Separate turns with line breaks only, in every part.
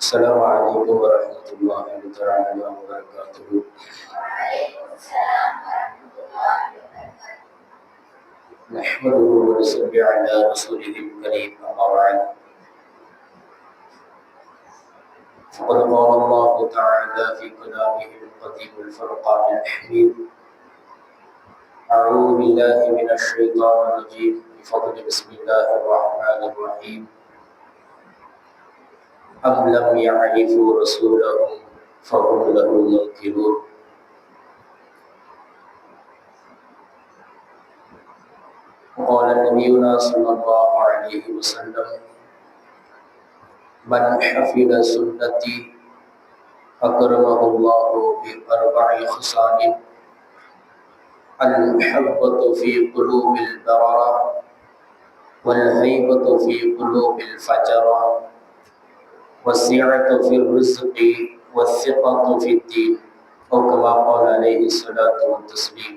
السلام عليكم ورحمة الله تعالى وبركاته. نحمده ونصلي على رسوله الكريم أما بعد. فقد قال الله تعالى في كلامه القديم الفرقان الحميد أعوذ بالله من الشيطان الرجيم. بفضل بسم الله الرحمن الرحيم. أم لم يعرفوا رسولهم فهم له منكرون وقال نبينا صلى الله عليه وسلم من حفظ سنتي أكرمه الله بأربع خصال المحبة في قلوب البررة والهيبة في قلوب الفجرة والسعة في الرزق والثقة في الدين أو كما قال عليه الصلاة والتسليم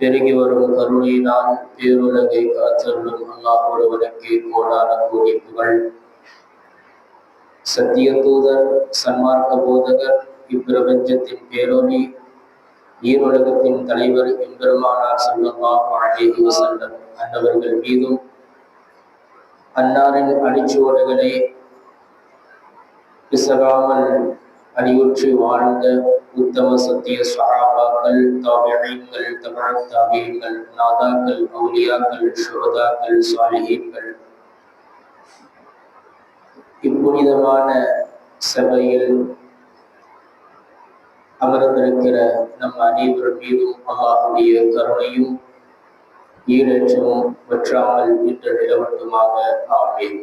பெருகி வரும் கருணையினால் பேருலகை காத்தருளும் அல்லாஹ் ஒருவனுக்கு கோடான கோடி புகழ் சத்திய தூதர் சன்மார்க்க போதகர் இப்பிரபஞ்சத்தின் பேரொலி ஈருலகத்தின் தலைவர் எம்பெருமானார் சொல்லல்லாஹ் அலைஹி வஸல்லம் அன்னவர்கள் மீதும் அன்னாரின் அடிச்சுவடுகளை பிசகாமல் அடியுற்றி வாழ்ந்த உத்தம சத்திய சகாபாக்கள் தாபியங்கள் தமிழ் தாபியங்கள் நாதாக்கள் அவுலியாக்கள் சுரதாக்கள் சாலிஹீன்கள். இப்புனிதமான சபையில் அமர்ந்திருக்கிற நம் அனைவர் மீதும் அல்லாஹுடைய கருணையும் ஈரேற்றமும் வற்றாமல் இன்று நிலவட்டுமாக. ஆமேன்.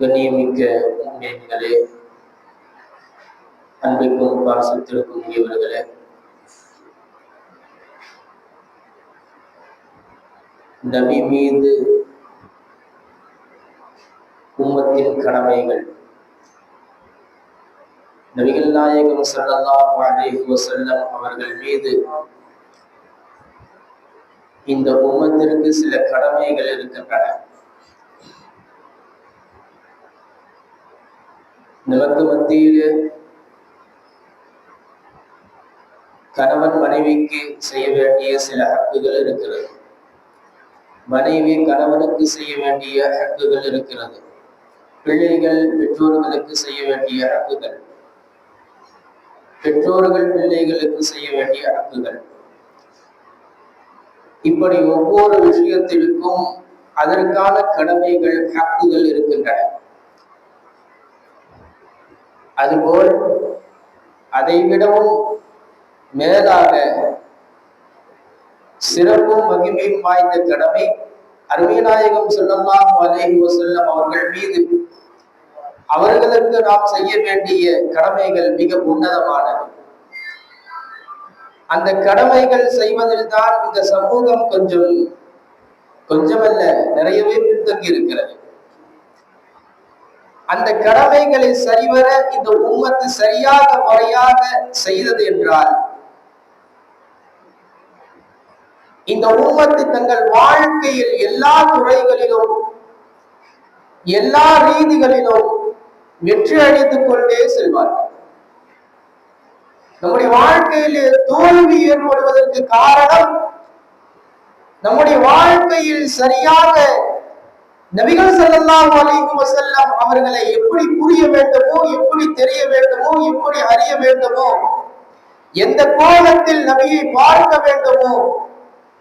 கண்ணியமிக்க முன்னேற்றங்களே அன்பிற்கும் பாசத்திற்கும் இவர்களே நபி மீது உம்மத்தின் கடமைகள். நபிகள் நாயகம் ஸல்லல்லாஹு அலைஹி வஸல்லம் அவர்கள் மீது இந்த உமத்திற்கு சில கடமைகள் இருக்கின்றன. நமக்கு மத்தியிலே கணவன் மனைவிக்கு செய்ய வேண்டிய சில ஹக்குகள் இருக்கிறது. மனைவி கணவனுக்கு செய்ய வேண்டிய ஹக்குகள் இருக்கிறது. பிள்ளைகள் பெற்றோர்களுக்கு செய்ய வேண்டிய ஹக்குகள். பெற்றோர்கள் பிள்ளைகளுக்கு செய்ய வேண்டிய ஹக்குகள். இப்படி ஒவ்வொரு விஷயத்திற்கும் அதற்கான கடமைகள் ஹக்குகள் இருக்கின்றன. அதுபோல் அதைவிடவும் மேலாக சிறப்பும் மகிமையும் வாய்ந்த கடமை அருமைநாயகம் செல்லலாம் அலேஹி வசல்லம் அவர்கள் மீது. அவர்களுக்கு நாம் செய்ய வேண்டிய கடமைகள் மிக உன்னதமானது. அந்த கடமைகள் செய்வதில் தான் இந்த சமூகம் கொஞ்சம் கொஞ்சமல்ல நிறையவே பின்தங்கி இருக்கிறது. அந்த கடமைகளை சரிவர இந்த உம்மத்து சரியாக முறையாக செய்தது என்றால் இந்த உம்மத்து தங்கள் வாழ்க்கையில் எல்லா துறைகளிலும் எல்லா ரீதிகளிலும் வெற்றி அடைத்துக் கொண்டே செல்வார்கள். நம்முடைய வாழ்க்கையிலே தோல்வி ஏற்படுவதற்கு காரணம் நம்முடைய வாழ்க்கையில் சரியாக நபிகள் செல்லலாம் அலைஹி செல்லம் அவர்களை எப்படி புரிய வேண்டுமோ எப்படி தெரிய வேண்டுமோ எப்படி அறிய வேண்டுமோ எந்த கோலத்தில் நபியை பார்க்க வேண்டுமோ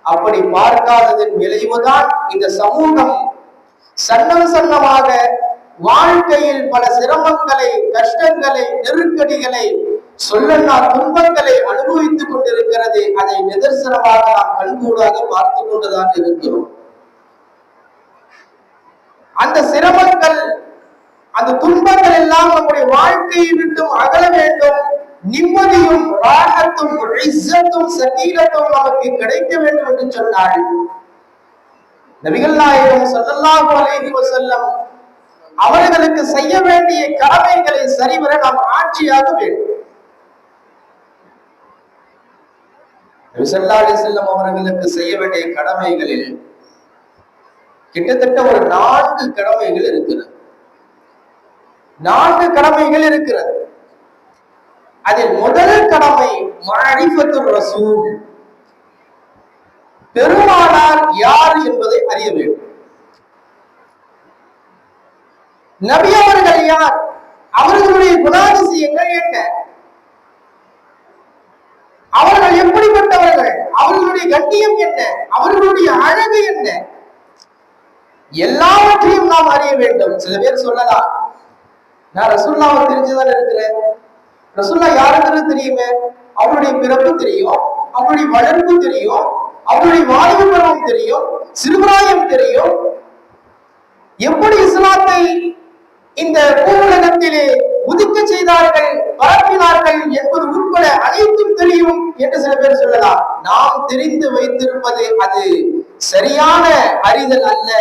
அப்படி பார்க்காததன் விளைவுதான் இந்த சமூகம். சன்னம் சன்னமாக வாழ்க்கையில் பல சிரமங்களை கஷ்டங்களை நெருக்கடிகளை சொல்லல்லா துன்பங்களை அனுபவித்துக் கொண்டிருக்கிறது. அதை நிதர்சனமாக நாம் கண்கூடாக பார்த்து கொண்டுதான் இருக்கிறோம். அந்த சிரமங்கள் அந்த துன்பங்கள் எல்லாம் நம்முடைய வாழ்க்கையை விட்டும் அகல வேண்டும். நிம்மதியும் ராகத்தும் இஸ்ஸத்தும் சகீலத்தும் நமக்கு கிடைக்க வேண்டும் என்று சொன்னாள். நபிகள் நாயகம் ஸல்லல்லாஹு அலைஹி வஸல்லம் அவர்களுக்கு செய்ய வேண்டிய கடமைகளை சரிவர நாம் ஆட்சியாக வேண்டும். நபி செல்லும் அவர்களுக்கு செய்ய வேண்டிய கடமைகளில் கிட்டத்தட்ட ஒரு நான்கு கடமைகள் இருக்கிறது. நான்கு கடமைகள் இருக்கிறது. அதில் முதல் கடமை மரிஃபத்து ரசூல். பெருமானார் யார் என்பதை அறிய வேண்டும். நபி அவர்கள் யார்? அவர்களுடைய குணாதிசயங்கள் என்ன அவர்கள் எப்படிப்பட்டவர்கள் அவர்களுடைய கண்ணியம் என்ன? அவர்களுடைய அழகு என்ன? எல்லாவற்றையும் நாம் அறிய வேண்டும். சில பேர் சொல்லலாம் நான் ரசுல்லாவை தெரிஞ்சுதான் இருக்கிறேன். ரசுல்லா யாருங்கிறது தெரியுமே? அவருடைய பிறப்பு தெரியும் அவருடைய வளர்ப்பு தெரியும் அவருடைய வாழ்வு பருவம் தெரியும் சிறுபிராயம் தெரியும். எப்படி இஸ்லாத்தை இந்த பூவுலகத்திலே உதிக்க செய்தார்கள் பரப்பினார்கள் என்பது உட்பட அனைத்தும் தெரியும் என்று சில பேர் சொல்லலாம். நாம் தெரிந்து வைத்திருப்பது அது. சரியான அறிதல் அல்ல.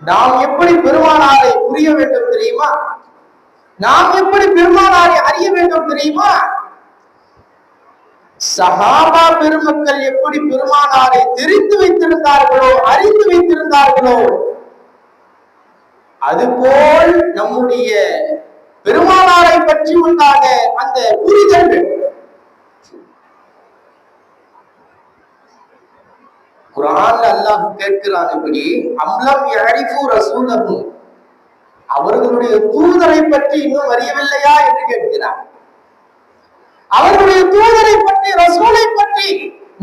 நாம் எப்படி பெருமானாரை புரிய வேண்டும் தெரியுமா? நாம் எப்படி பெருமானாரை அறிய வேண்டும் தெரியுமா? சஹாபா பெருமக்கள் எப்படி பெருமானாரை தெரிந்து வைத்திருந்தார்களோ அறிந்து வைத்திருந்தார்களோ அதுபோல் நம்முடைய பெருமானாரை பற்றி உண்டான அந்த புரிதல் குரான் அல்லாஹ் கேட்கிறான் இப்படி அம்லம் யரிஃபு ரசூலகும் அவர்களுடைய தூதரை பற்றி இன்னும் அறியவில்லையா என்று கேட்கிறார் அவர்களுடைய தூதரை பற்றி ரசூலை பற்றி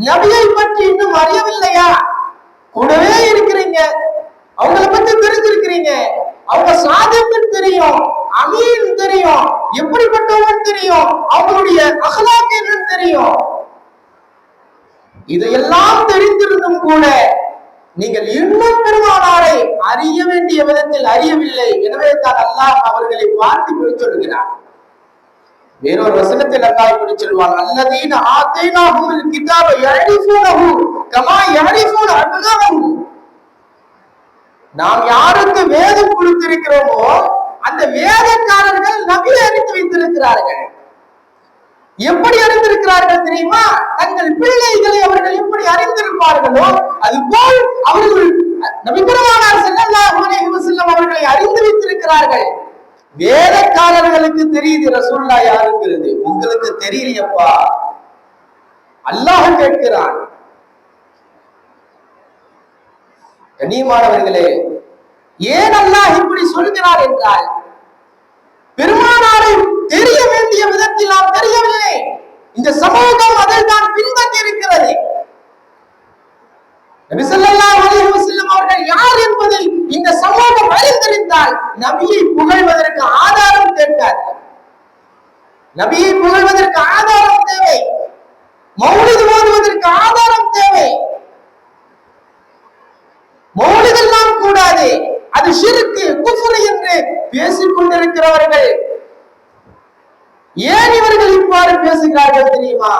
நபியை பற்றி இன்னும் அறியவில்லையா? கூடவே இருக்கிறீங்க. அவங்க சாதிப்பு தெரியும் அமீன் தெரியும் எப்படிப்பட்டவன் தெரியும் அவங்களுடைய அகலாக்கு என்னன்னு தெரியும்? இதையெல்லாம் தெரிந்திருந்தும் கூட நீங்கள் இன்னும் பெருமானாரை அறிய வேண்டிய விதத்தில் அறியவில்லை. எனவே தான் அல்லாஹ் அவர்களை பார்த்து இப்படி சொல்கிறார் வேறொரு வசனத்தில் அல்லாஹ் இப்படி சொல்வார் அல்லதீன ஆத்தைனாஹுல் கிதாப யரிஃபூனஹு கமா யரிஃபூன அப்னாஹும் நாம் யாருக்கு வேதம் கொடுத்திருக்கிறோமோ அந்த வேதக்காரர்கள் நபியை அறிந்து வைத்திருக்கிறார்கள். எப்படி அறிந்திருக்கிறார்கள் தெரியுமா? தங்கள் பிள்ளைகளை அவர்கள் எப்படி அறிந்திருப்பார்களோ அது போல் அவர்கள் நபி செல்லல்லாஹு ஸல்லல்லாஹு அலைஹி வஸல்லம் அவர்களை அறிந்து வைத்திருக்கிறார்கள். வேதக்காரர்களுக்கு தெரியுது ரசூல்லா யாருங்கிறது? உங்களுக்கு தெரியலையப்பா. அல்லாஹ் கேட்கிறான். கண்ணியமானவர்களே ஏன் அல்லாஹ் இப்படி சொல்கிறார் என்றால் பெருமானாரை தெரிய வேண்டிய விதத்தில் நாம் தெரியவில்லை. இந்த சமூகம் அதில் தான் பின்பற்றி இருக்கிறது அவர்கள் யார் என்பதை இந்த சமூகம் அறிந்திருந்தால் நபியை புகழ்வதற்கு ஆதாரம் கேட்காது நபியை புகழ்வதற்கு ஆதாரம் தேவை. மௌலிது ஓதுவதற்கு ஆதாரம் தேவை. மௌலிதெல்லாம் கூடாது. அது சிறுக்கு குஃப்ரு என்று பேசிக் கொண்டிருக்கிறவர்கள். ஏன் இவர்கள் இவ்வாறு பேசுகிறார்கள் தெரியுமா?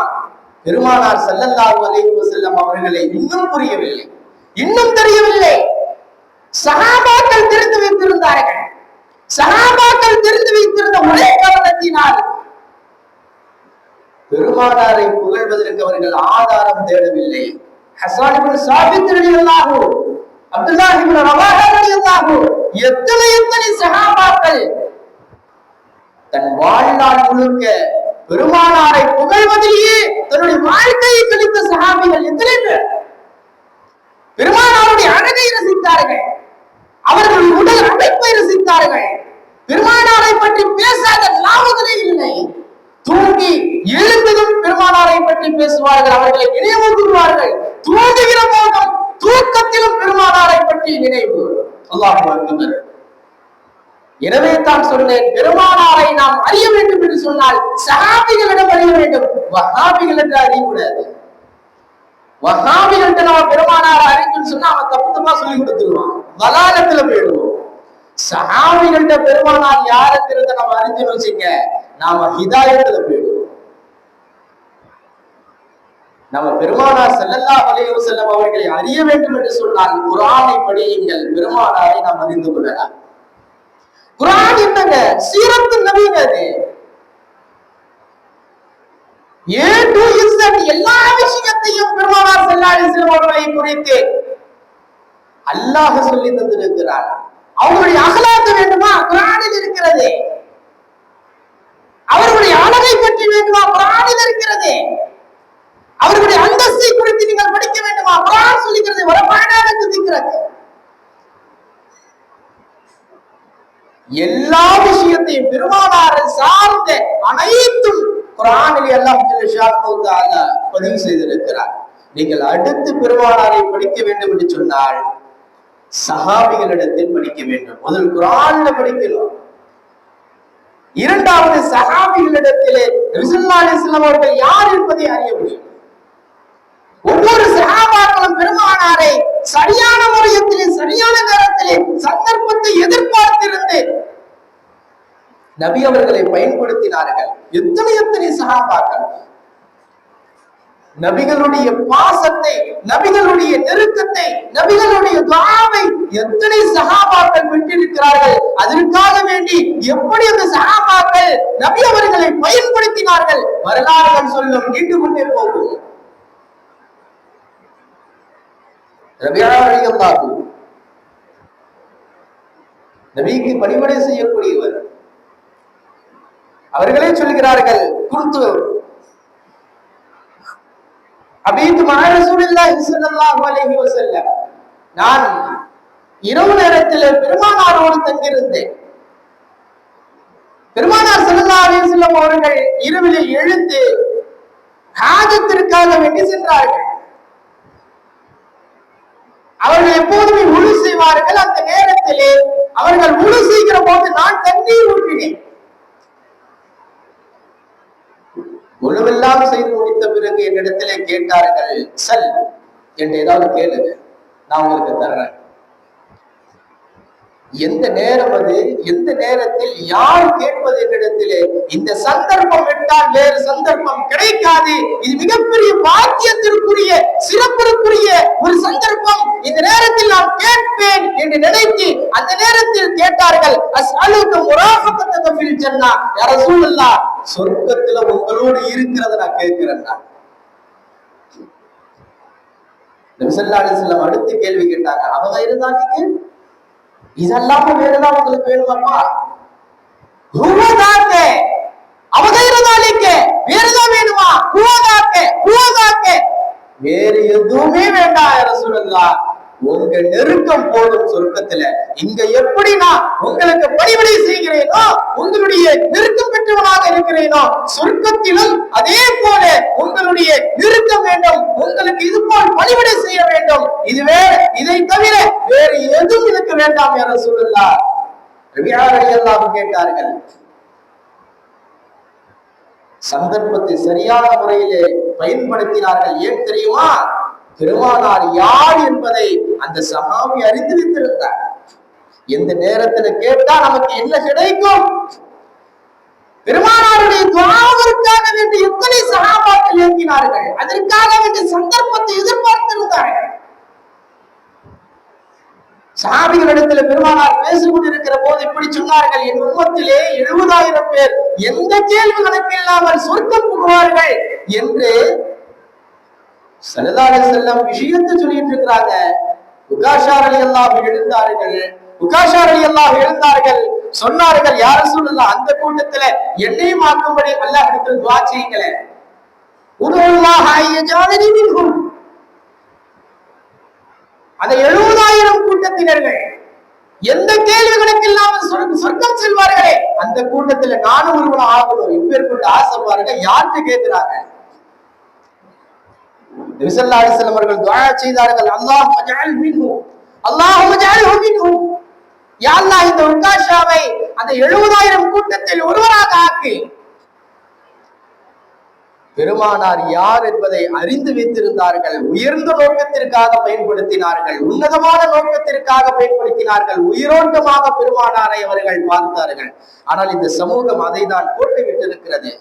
பெருமானார் ஸல்லல்லாஹு அலைஹி செல்லம் அவர்களை இன்னும் புரியவில்லை. இன்னும் தெரியவில்லை. சகாபாக்கள் தெரிந்து வைத்திருந்தார்கள். சகாபாக்கள் தெரிந்து வைத்திருந்த ஒரே காரணத்தினால் பெருமானாரை புகழ்வதற்கு அவர்கள் ஆதாரம் தேடவில்லை. ஹஸ்ஸான் இப்னு சாபித் ரலியல்லாஹு அப்துல்லாஹ் இப்னு ரவாஹா ரலியல்லாஹு எத்தனை எத்தனை சஹாபாக்கள் தன் வாழ்நாள் முழுக்க பெருமானாரை புகழ்வதிலேயே தன்னுடைய வாழ்க்கையை கழித்த சஹாபிகள் எத்தனை பேர்? பெருமானாருடைய அழகை ரசித்தார்கள். அவர்கள் உடல் அமைப்பை ரசித்தார்கள். பெருமானாரை பற்றி பேசாத நாவுகளே இல்லை. தூங்கி எழுந்ததும் பெருமானாரை பற்றி பேசுவார்கள். அவர்களை நினைவு கூறுவார்கள் தூங்குகிற போதும் தூக்கத்திலும் பெருமானாரை பற்றி நினைவு. அல்லாஹ் எனவே தான் சொன்னேன் பெருமானாரை நாம் அறிய வேண்டும் என்று சொன்னால் சஹாபிகளிடம் அறிய வேண்டும். வஹாபிகள் என்று அறியக்கூடாது. வஹாபிகள்ட்ட நம்ம பெருமானாரை அறிஞ்சுன்னு சொன்னா அவன் தப்பு தப்பா சொல்லி கொடுத்துருவான். வலாலத்துல போயிடுவோம். சஹாபிகள்ட்ட பெருமானார் யாருங்கிறத நம்ம அறிஞ்சுன்னு வச்சுங்க நாம ஹிதாயத்துல போயிடுவோம். நம்ம பெருமானார் செல்லல்லா அலைஹி செல்லம் அவர்களை அறிய வேண்டும் என்று சொன்னால் குரானை படியுங்கள். பெருமானாரை நாம் அறிந்து கொள்ளலாம். குரான் என்னங்க? சீரத்து நவீன அது. ஏ டு இசட் எல்லா விஷயத்தையும் பெருமானார் செல்லாடி அலைஹி அவர்களை குறித்து அல்லாஹ் சொல்லி தந்திருக்கிறார். அவங்களுடைய அகலாக்க வேண்டுமா? குரானில் இருக்கிறது. அவர்களுடைய அழகை பற்றி வேண்டுமா? குரானில் இருக்கிறது. அவர்களுடைய அந்தஸ்தை குறித்து நீங்கள் படிக்க வேண்டுமா? குரான் சொல்லுகிறது வரப்பாடாக சிந்திக்கிறது எல்லா விஷயத்தையும் பெருமானாரை சார்ந்த அனைத்தும் குரானில் எல்லாம் பதிவு செய்திருக்கிறார். நீங்கள் அடுத்து பெருமானாரை படிக்க வேண்டும் என்று சொன்னால் சஹாபிகளிடத்தில் படிக்க வேண்டும். முதல் குரான்ல படிக்கணும். இரண்டாவது சஹாபிகளிடத்திலே நபிசல்லா அலிஸ்லாம் அவர்கள் யார் என்பதை அறிய முடியும். ஒவ்வொரு சகாபாக்களும் பெருமானாரை சரியான முறையத்திலே சரியான நேரத்திலே சந்தர்ப்பத்தை எதிர்பார்த்திருந்து நபி அவர்களை பயன்படுத்தினார்கள். எத்தனை எத்தனை சகாபாக்கள் நபிகளுடைய பாசத்தை நபிகளுடைய நெருக்கத்தை நபிகளுடைய துவாவை எத்தனை சகாபாக்கள் விட்டிருக்கிறார்கள்? அதற்காக வேண்டி எப்படி அந்த சகாபாக்கள் நபி அவர்களை பயன்படுத்தினார்கள்? வரலாறுகள் சொல்லும் நீண்டு கொண்டே போகும். ரபியா ரலியல்லாஹு நபிக்கு பணிபடை செய்யக்கூடியவர். அவர்களே சொல்கிறார்கள் குருத்து அபீத் மஹரசூலில்லாஹி ஸல்லல்லாஹு அலைஹி வஸல்லம் நான் இரவு நேரத்தில் பெருமானாரோடு தங்கியிருந்தேன். பெருமானார் ஸல்லல்லாஹு அலைஹி அவர்கள் இரவில் எழுந்து ஹாஜத்திற்காக வேண்டி சென்றார்கள். அவர்கள் எப்போதுமே உழு செய்வார்கள். அந்த நேரத்திலே அவர்கள் உழு செய்கிற போது நான் தண்ணீர் ஊற்றினேன். உழவெல்லாம் செய்து முடித்த பிறகு என்னிடத்திலே கேட்டார்கள் சல் என்று ஏதாவது கேளுங்க. நான் உங்களுக்கு தர்றேன் எந்த நேரம் அது? எந்த நேரத்தில் யார் கேட்பது என்னிடத்திலே? இந்த சல் என்றால் வேறு சந்தர்ப்பம் கிடைக்காது. இது மிகப்பெரிய பாக்கியத்திற்குரிய சிறப்பிற்குரிய ஒரு சந்தர்ப்பம். இந்த நேரத்தில் நான் கேட்பேன் என்று நினைத்து அந்த நேரத்தில் கேட்டார்கள் அஸ்அலுக்கு முராஃபகத்துக்கு ஃபில் ஜன்னா. யா சொர்க்கத்துல உங்களோடு இருக்கிறத நான் கேட்கிறேன் நபிசல்லா அலிஸ்லாம் அடுத்து கேள்வி கேட்டாங்க அவங்க இருந்தாங்க இதெல்லாம இதெல்லாம் ஏதாவது உங்களுக்கு வேணுமாப்பா? ஹுவதாக்க அவங்க இருந்தாலிக்க வேணுமா? குவாதாக்கு குவாதாக்கு. வேறு எதுவுமே வேண்டாம் ரசூலுல்லா உங்க நெருக்கம் போதும் சொர்க்கத்துல. இங்க எப்படி நான் உங்களுக்கு பணிவிடை செய்கிறேனோ உங்களுடைய நெருக்கம் பெற்றவனாக இருக்கிறேனோ சொர்க்கத்திலும் அதே போல உங்களுடைய நெருக்கம் வேண்டும். உங்களுக்கு இது போல் பணிவிடை செய்ய வேண்டும். இதுவே இதை தவிர வேறு எதுவும் எனக்கு வேண்டாம் என சொல்லலா எல்லாம் கேட்டார்கள். சந்தர்ப்பத்தை சரியான முறையிலே பயன்படுத்தினார்கள். ஏன் தெரியுமா? பெருமானார் யார் என்பதை அந்த சகாமி அறிந்து வைத்திருந்தார் எந்த நேரத்துல கேட்டா நமக்கு என்ன கிடைக்கும்? பெருமானாருடைய துவாவிற்காக வேண்டி எத்தனை சகாபாக்கள் இயங்கினார்கள்? அதற்காக வேண்டிய சந்தர்ப்பத்தை எதிர்பார்த்திருந்தார்கள். சாபிகளிடத்துல பெருமானார் பேசிக்கொண்டிருக்கிற போது இப்படி சொன்னார்கள் என் உண்மத்திலே எழுபதாயிரம் பேர் எந்த கேள்வி கணக்கு இல்லாமல் சொர்க்கம் புகுவார்கள்? என்று சலதாரி செல்லம் விஷயத்தை சொல்லிட்டு இருக்கிறாங்க. உகாஷார் அலி அல்லாஹ் எழுந்தார்கள். உகாஷார் அலி அல்லாஹ் எழுந்தார்கள். சொன்னார்கள் யார சொல்லலாம் அந்த கூட்டத்துல என்னையும் ஆக்கும்படி அல்லாஹ் இடத்தில் துவா செய்யுங்களேன். உருவல்லாஹ் ஐயஜாலனி மின்ஹும். அந்த எழுபதாயிரம் கூட்டத்தினர்கள் எந்த கேள்விகளுக்கு இல்லாமல் சொர்க்க- சொர்க்கம் செல்வார்களே? அந்த கூட்டத்துல நானும் ஒருவன் ஆகணும் இப்பேற்பட்ட ஆசை பாருங்க யார்கிட்ட கேட்கிறாங்க அவர்கள் துஆ செய்தார்கள். அல்லாஹ் மஜால் மின்ஹு. அல்லாஹ் மஜால் மின்ஹு. யா இந்த உக்காஷாவை அந்த 70000 கூட்டத்தில் ஒருவராக ஆக்கு பெருமானார் யார் என்பதை அறிந்து வைத்திருந்தார்கள் உயர்ந்த நோக்கத்திற்காக பயன்படுத்தினார்கள் உன்னதமான நோக்கத்திற்காக பயன்படுத்தினார்கள் உயிரோட்டமாக பெருமானாரை அவர்கள் பார்த்தார்கள். ஆனால் இந்த சமூகம் அதை தான் போட்டுவிட்டிருக்கிறது.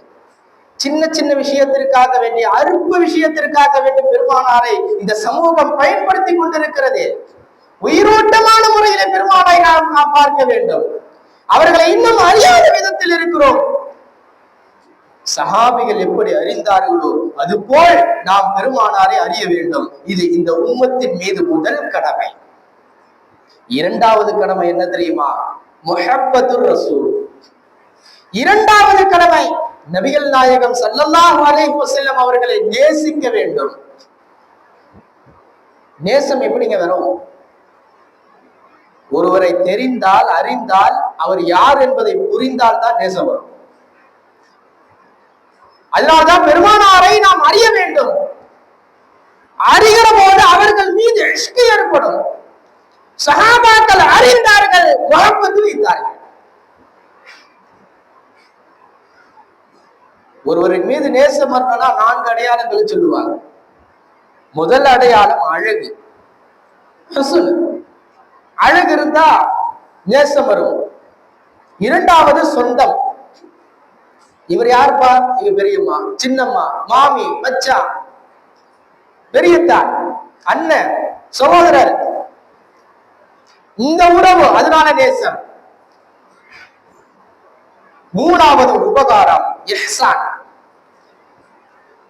சின்ன சின்ன விஷயத்திற்காக வேண்டிய அருப்பு விஷயத்திற்காக வேண்டிய பெருமானாரை இந்த சமூகம் பயன்படுத்தி கொண்டிருக்கிறது. உயிரோட்டமான முறையில பெருமானை நாம் நாம் பார்க்க வேண்டும். அவர்களை இன்னும் அறியாத விதத்தில் இருக்கிறோம். சஹாபிகள் எப்படி அறிந்தார்களோ அதுபோல் நாம் பெருமானாரை அறிய வேண்டும். இது இந்த உம்மத்தின் மீது முதல் கடமை. இரண்டாவது கடமை என்ன தெரியுமா? முஹப்பத்து ரசூல். இரண்டாவது கடமை நபிகள் நாயகம் சல்லல்லாஹு அலைஹி வஸல்லம் அவர்களை நேசிக்க வேண்டும். நேசம் எப்படிங்க வரும்? ஒருவரை தெரிந்தால் அறிந்தால் அவர் யார் என்பதை புரிந்தால் தான் நேசம் வரும். அதனால்தான் பெருமானாரை நாம் அறிய வேண்டும். அறிகிற போது அவர்கள் மீது இஷ்கு ஏற்படும். சகாபாக்கள் அறிந்தார்கள் முகப்பத்து வைத்தார்கள் ஒருவரின் மீது நேசம் வரணும்னா நான்கு அடையாளங்கள் சொல்லுவாங்க. முதல் அடையாளம் அழகு. அழகு இருந்தா நேசம் வரும். இரண்டாவது சொந்தம். இவர் யாருப்பா? இவ பெரியம்மா. சின்னம்மா. மாமி மச்சா பெரியத்தா அண்ணன். சகோதரர். இந்த உறவு அதனால நேசம். மூணாவது உபகாரம் இஹ்சான்.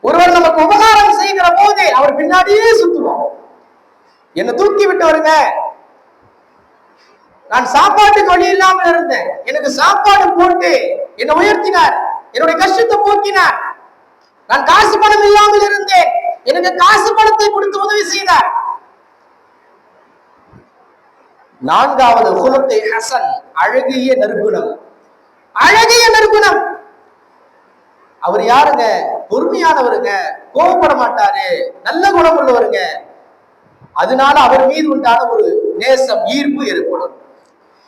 ஒருவர் நமக்கு உபகாரம் செய்கிற போது அவர் பின்னாடியே சுத்துவோம் என்ன தூக்கி விட்டு வருங்க. நான் சாப்பாட்டுக்கு வழி இல்லாமல் இருந்தேன். எனக்கு சாப்பாடு போட்டு என்னை உயர்த்தினார். என்னுடைய கஷ்டத்தை போக்கினார். நான் காசு பணம் இல்லாமல் இருந்தேன். எனக்கு காசு பணத்தை கொடுத்து உதவி செய்தார். நான்காவது குலத்தை ஹசன் அழகிய நற்குணம். அழகிய நற்குணம். அவர் யாருங்க? பொறுமையானவருங்க. கோபப்பட மாட்டாரு. நல்ல குணம் உள்ளவருங்க. அதனால அவர் மீது உண்டான ஒரு நேசம் ஈர்ப்பு ஏற்படும்.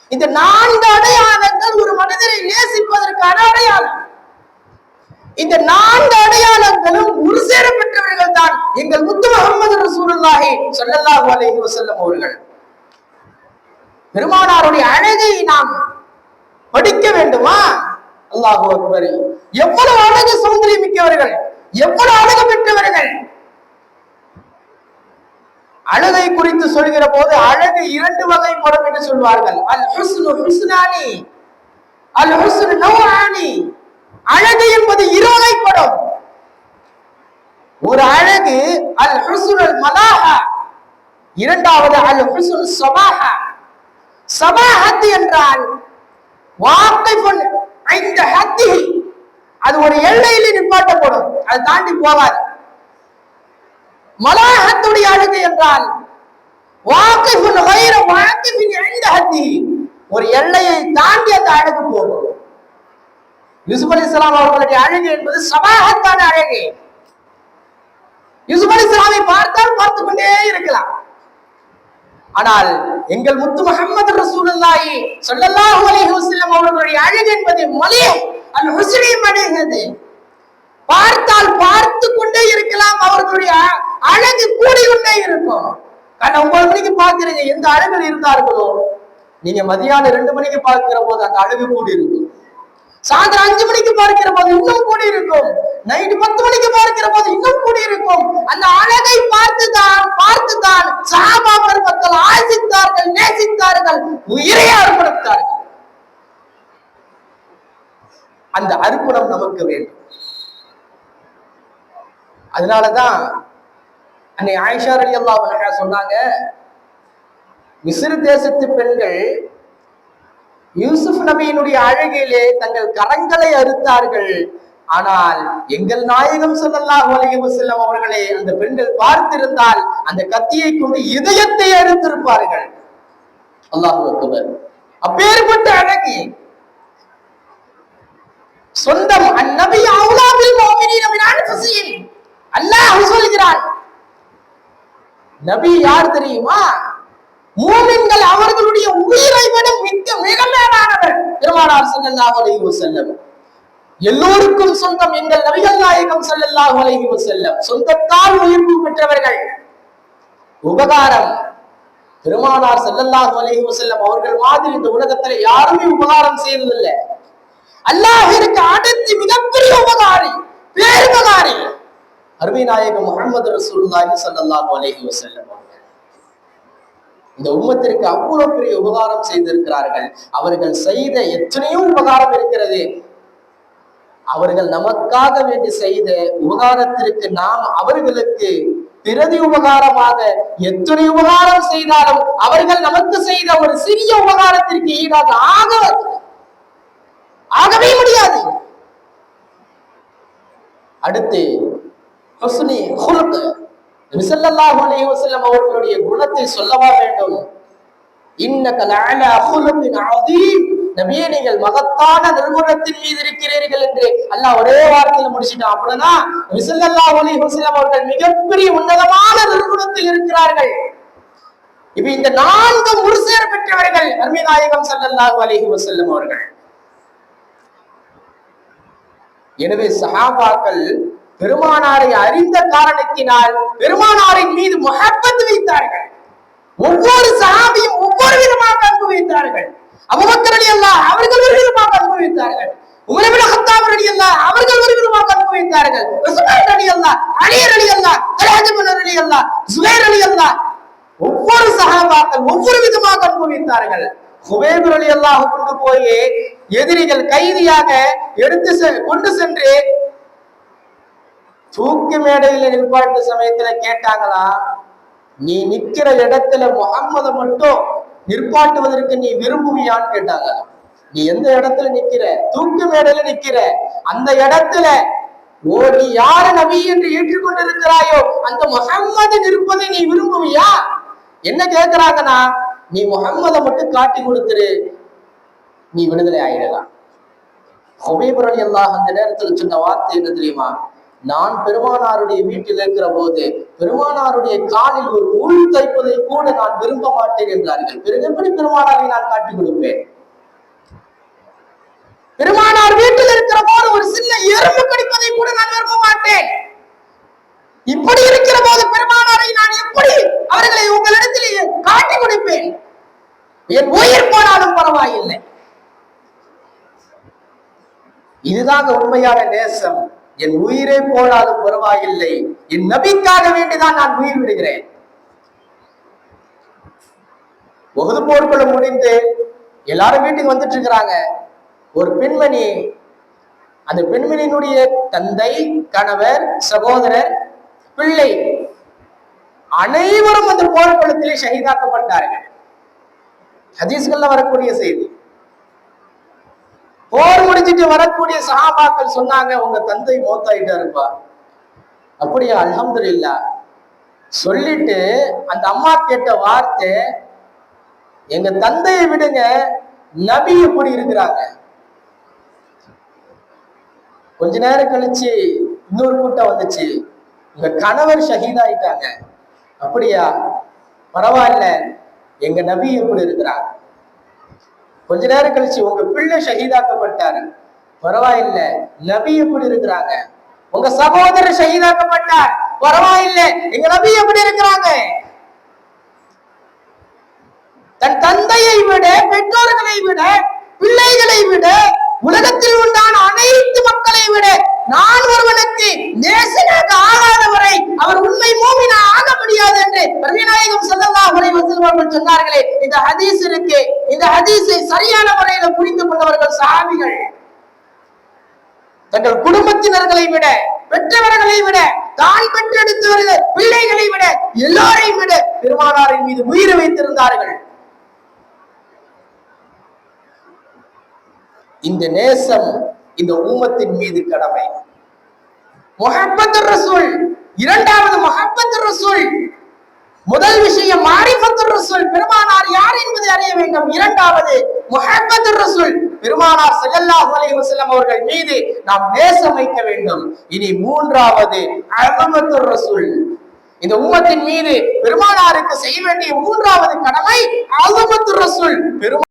இந்த நான்கு அடையாளங்கள் ஒரு மனிதரை நேசிப்பதற்கான அடையாளம். இந்த நான்கு அடையாளங்களும் ஒரு சேர பெற்றவர்கள் தான். எங்கள் முத்து முகமது ரசூலுல்லாஹி ஸல்லல்லாஹு அலைஹி வஸல்லம் அவர்கள். பெருமானாருடைய அழகை நாம் படிக்க வேண்டுமா? அல்லாஹு அக்பர். எவ்வளவு அழகு சௌந்தரியம் மிக்கவர்கள் எவ்வளவு அழகு பெற்றவர்கள். அழகை குறித்து சொல்கிற போது அழகு இரண்டு வகைப்படும் என்று சொல்வார்கள். அல் ஹுஸ்னு ஹுஸ்னானி அல் ஹுஸ்னு நௌஆனி அழகு என்பது இருவகைப்படும் ஒரு அழகு அல் ஹுஸ்னுல் மலாஹா. இரண்டாவது அல் ஹுசுல் சபாஹா. சபாஹத் என்றால் வாக்கிஃபுன் ஐந்து ஹத்தி. அது ஒரு எல்லையில் நிப்பாட்டப்படும். அது தாண்டி போகாது. மலாஹத்துடைய அழகு என்றால் வாக்கிஃபுன் வைர வாக்கிஃபின் ஐந்து ஹத்தி. ஒரு எல்லையை தாண்டி அந்த அழகு போகும். யூசுப் அலி இஸ்லாம் அவர்களுடைய அழகு என்பது சபாகத்தான அழகு. யூசுப் அலி இஸ்லாமை பார்த்தால் பார்த்து கொண்டே இருக்கலாம். ஆனால் எங்கள் முத்து முகமது ரசூலுல்லாஹி ஸல்லல்லாஹு அலைஹி வஸல்லம் அவர்களுடைய அழகு என்பது மலி அல் ஹுஸ்னி மடிகிறது பார்த்தால் பார்த்து கொண்டே இருக்கலாம் அவர்களுடைய அழகு கூடி கொண்டே இருக்கும். கண்ண ஒன்பது மணிக்கு பார்க்கிறீங்க எந்த அழகு இருந்தார்களோ? நீங்க மதியானம் ரெண்டு மணிக்கு பார்க்கிற போது அந்த அழகு கூடி இருக்கும் சாயந்தரம் அஞ்சு மணிக்கு பார்க்கிற போது இன்னும் கூடி இருக்கும். நைட்டு பத்து மணிக்கு பார்க்கிற போது இன்னும் கூடி இருக்கும். அந்த அழகை பார்த்துதான் பார்த்துதான் சாபா பெருமக்கள் ஆசித்தார்கள் நேசித்தார்கள் உயிரை அர்ப்பணித்தார்கள். அந்த அர்ப்பணம் நமக்கு வேண்டும். அதனாலதான் அன்னை ஆயிஷா அலி அல்லா சொன்னாங்க மிசிறு தேசத்து பெண்கள் யூசுப் நபியினுடைய அழகிலே தங்கள் கரங்களை அறுத்தார்கள். ஆனால் எங்கள் நாயகம் ஸல்லல்லாஹு அலைஹி வஸல்லம் அவர்களை அந்த பெண்கள் பார்த்திருந்தால் அந்த கத்தியை கொண்டு இதயத்தை அறுத்திருப்பார்கள். அல்லாஹ் அப்பேற்பட்ட அழகி. சொந்தம் அந்நபி அவுலாவில் அல்லாஹ் சொல்கிறான். நபி யார் தெரியுமா? மூமின்கள் அவர்களுடைய உயிரை விட மிக மிக மேலானவர் பெருமானார் ஸல்லல்லாஹு அலைஹி வஸல்லம். எல்லோருக்கும் சொந்தம் எங்கள் நபிகள் நாயகம் ஸல்லல்லாஹு அலைஹி வஸல்லம். சொந்தத்தால் உயிர்ப்பு பெற்றவர்கள். உபகாரம். பெருமானார் ஸல்லல்லாஹு அலைஹி வஸல்லம் அவர்கள் மாதிரி இந்த உலகத்துல யாருமே உபகாரம் செய்யறதில்லை. அல்லாஹிற்கு அடுத்து மிகப்பெரிய உபகாரி பேருபகாரி. அருமை நாயகம் முகமது ரசூல்லாஹி ஸல்லல்லாஹு அலைஹி வஸல்லம் அவர்கள். இந்த உம்மத்திற்கு அவ்வளவு பெரிய உபகாரம் செய்திருக்கிறார்கள். அவர்கள் செய்த எத்தனையோ உபகாரம் இருக்கிறது. அவர்கள் நமக்காக வேண்டி செய்த உபகாரத்திற்கு நாம் அவர்களுக்கு பிரதி உபகாரமாக எத்தனை உபகாரம் செய்தாலும் அவர்கள் நமக்கு செய்த ஒரு சிறிய உபகாரத்திற்கு ஈடாக ஆக ஆகவே முடியாது. அடுத்து ஹுஸ்னி ஹுலுக் நபி அவர்களுடைய குணத்தை சொல்லவா வேண்டும்? நபியே நீங்கள் மகத்தான நிர்குணத்தின் மீது இருக்கிறீர்கள் என்று அல்லாஹ் ஒரே வார்த்தையில முடிச்சிட்டான். அப்படின்னா நபி ஸல்லல்லாஹு அலைஹி அவர்கள் மிகப்பெரிய உன்னதமான நிர்குணத்தில் இருக்கிறார்கள். இப்ப இந்த நான்கு முழுசேர் பெற்றவர்கள் அருமை நாயகம் ஸல்லல்லாஹு அலைஹி வஸல்லம் அவர்கள். எனவே சஹாபாக்கள் பெருமானாரை அறிந்த காரணத்தினால் பெருமானாரின் மீது முகப்பத்து வைத்தார்கள். ஒவ்வொரு சகாபியும் ஒவ்வொரு விதமாக அன்பு வைத்தார்கள். அபூபக்கர் ரலியல்லாஹு அவர்கள் ஒரு விதமாக அன்பு வைத்தார்கள். உமர் இப்னு கத்தாப் அல்லா அவர்கள் ஒரு விதமாக அன்பு வைத்தார்கள். உஸ்மான் ரலியல்லாஹு அலி ரலியல்லாஹு தல்ஹா அல்லா சுபேர் ஜுபைர் ரலியல்லாஹு ஒவ்வொரு சகாபாக்கள் ஒவ்வொரு விதமாக அன்பு வைத்தார்கள். ஹுபைப் அல்லாஹ் கொண்டு போய் எதிரிகள் கைதியாக எடுத்து செ- கொண்டு சென்று தூக்கு மேடையில நிற்பாட்டு சமயத்துல கேட்டாங்களா நீ நிக்கிற இடத்துல முகம்மதை மட்டும் நிற்பாட்டுவதற்கு நீ விரும்புவியான்னு கேட்டாங்க. நீ எந்த இடத்துல நிக்கிற? தூக்கு மேடையில நிக்கிற. அந்த இடத்துல ஓ நீ யாரு நபி என்று ஏற்றுக்கொண்டிருக்கிறாயோ அந்த முகம்மது நிற்பதை நீ விரும்புவியா? என்ன கேட்கிறாங்கன்னா நீ முகம்மதை மட்டும் காட்டி கொடுத்துரு. நீ விடுதலை ஆயிடலாம். ஹுபைபர் அல்லாஹ் அந்த நேரத்தில் சொன்ன வார்த்தை என்ன தெரியுமா? நான் பெருமானாருடைய வீட்டில் இருக்கிற போது பெருமானாருடைய காலில் ஒரு உள் தைப்பதை கூட நான் விரும்ப மாட்டேன் என்றார்கள். பிறகு எப்படி பெருமானாரை நான் காட்டிக் கொடுப்பேன்? பெருமானார் வீட்டில் இருக்கிற போது ஒரு சின்ன எறும்பு கடிப்பதை கூட நான் விரும்ப மாட்டேன். இப்படி இருக்கிற போது பெருமானாரை நான் எப்படி அவர்களை உங்களிடத்தில் காட்டி கொடுப்பேன்? என் உயிர் போனாலும் பரவாயில்லை. இதுதான் உண்மையான நேசம். என் உயிரே போனாலும் பரவாயில்லை. என் நபிக்காக வேண்டிதான் நான் உயிர் விடுகிறேன். உகது போர்க்குள்ள முடிந்து எல்லாரும் வீட்டுக்கு வந்துட்டு இருக்கிறாங்க ஒரு பெண்மணி அந்த பெண்மணியினுடைய தந்தை கணவர் சகோதரர் பிள்ளை அனைவரும் அந்த போர்க்குளத்திலே ஷஹீதாக்கப்பட்டார்கள். ஹதீஸ்கள்ல வரக்கூடிய செய்தி. போர் முடிஞ்சிட்டு வரக்கூடிய சஹாபாக்கள் சொன்னாங்க உங்க தந்தை மோத்தாயிட்டாருப்பா. அப்படியா அல்ஹம்துலில்லா. சொல்லிட்டு அந்த அம்மா கேட்ட வார்த்தை எங்க தந்தையை விடுங்க நபி எப்படி இருக்கிறாங்க. கொஞ்ச நேரம் கழிச்சு இன்னொரு கூட்டம் வந்துச்சு. உங்க கணவர் ஷஹீதாயிட்டாங்க. அப்படியா பரவாயில்ல எங்க நபி எப்படி இருக்கிறாங்க. கொஞ்ச நேரம் கழிச்சு உங்க பிள்ளை ஷஹீதாக்கப்பட்டாரு. பரவாயில்ல. நபி எப்படி இருக்கிறாங்க? உங்க சகோதரர் ஷஹீதாக்கப்பட்டார். பரவாயில்ல. எங்க நபி எப்படி இருக்கிறாங்க? தன் தந்தையை விட பெற்றோர்களை விட பிள்ளைகளை விட உலகத்தில் உண்டான அனைத்து மக்களை விட நான் ஒருவனுக்கு நேசனாக ஆகாதவரை அவர் உண்மை மூமினா ஆக முடியாது என்று பிரதிநாயகம் செல்லல்லா உரை வஸல்லம் சொன்னார்களே. இந்த ஹதீஸ் இருக்கு. இந்த ஹதீஸை சரியான முறையில புரிந்து கொண்டவர்கள் சாமிகள் தங்கள் குடும்பத்தினர்களை விட பெற்றவர்களை விட தான் பெற்றெடுத்தவர்கள் பிள்ளைகளை விட எல்லோரையும் விட பெருமானாரின் மீது உயிர் வைத்திருந்தார்கள். இந்த நேசம் இந்த உம்மத்தின் மீது கடமை. முகப்பத்து ரசூல் இரண்டாவது முகப்பத்து ரசூல். முதல் விஷயம் மாரிபத்து ரசூல் பெருமானார் யார் என்பதை அறிய வேண்டும். இரண்டாவது முகப்பத்து ரசூல் பெருமானார் ஸல்லல்லாஹு அலைஹி வஸல்லம் அவர்கள் மீது நாம் நேசம் வைக்க வேண்டும். இனி மூன்றாவது அஸமத்து ரசூல். இந்த உம்மத்தின் மீது பெருமானாருக்கு செய்ய வேண்டிய மூன்றாவது கடமை அஸமத்து ரசூல். பெருமா